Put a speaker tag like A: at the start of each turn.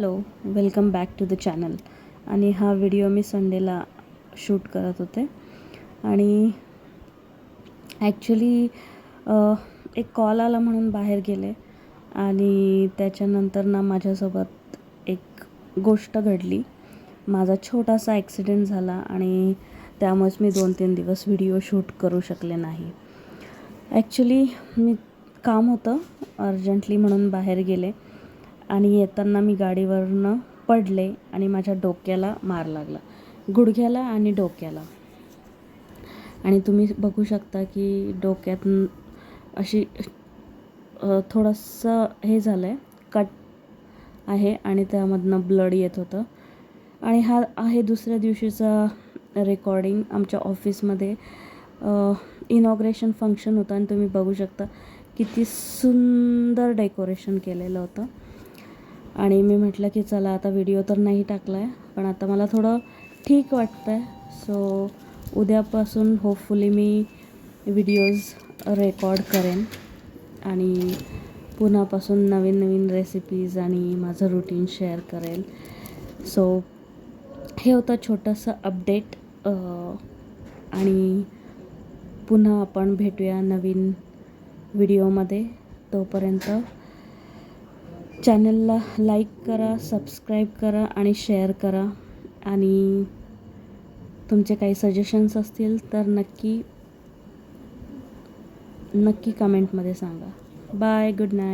A: Hello welcome back to the channel. आणि हा video मी संडेला शूट करत होते. आणि ॲक्च्युली एक कॉल आला म्हणून बाहेर गेले. आणि त्याच्यानंतर ना माझ्यासोबत एक गोष्ट घडली. माझा छोटासा ॲक्सिडेंट झाला आणि त्यामुळेच मी दोन तीन दिवस व्हिडिओ शूट करू शकले नाही. ॲक्च्युली मी काम होतं अर्जंटली म्हणून बाहेर गेले. आणि येताना मी गाडीवरनं पडले आणि माझ्या डोक्याला मार लागला. गुडघ्याला आणि डोक्याला. आणि तुम्ही बघू शकता की डोक्यात अशी थोडंसं हे झालं आहे कट आहे आणि त्यामधनं ब्लड येत होतं. आणि हा आहे दुसऱ्या दिवशीचा रेकॉर्डिंग आमच्या ऑफिसमध्ये इनॉग्रेशन फंक्शन होतं आणि तुम्ही बघू शकता किती सुंदर डेकोरेशन केलेलं होतं. आणि मी म्हटलं की चला आता व्हिडिओ तर नाही टाकला आहे पण आता मला थोडं ठीक वाटतं आहे सो उद्यापासून होपफुली मी व्हिडिओज रेकॉर्ड करेन आणि पुन्हापासून नवीन नवीन रेसिपीज आणि माझं रुटीन शेअर करेल. सो हे होतं छोटंसं अपडेट आणि पुन्हा आपण भेटूया नवीन व्हिडिओमध्ये तोपर्यंत चॅनलला लाईक करा सबस्क्राईब करा आणि शेअर करा. आणि तुमचे काही सजेशन्स असतील तर नक्की नक्की कमेंटमध्ये सांगा. Bye good night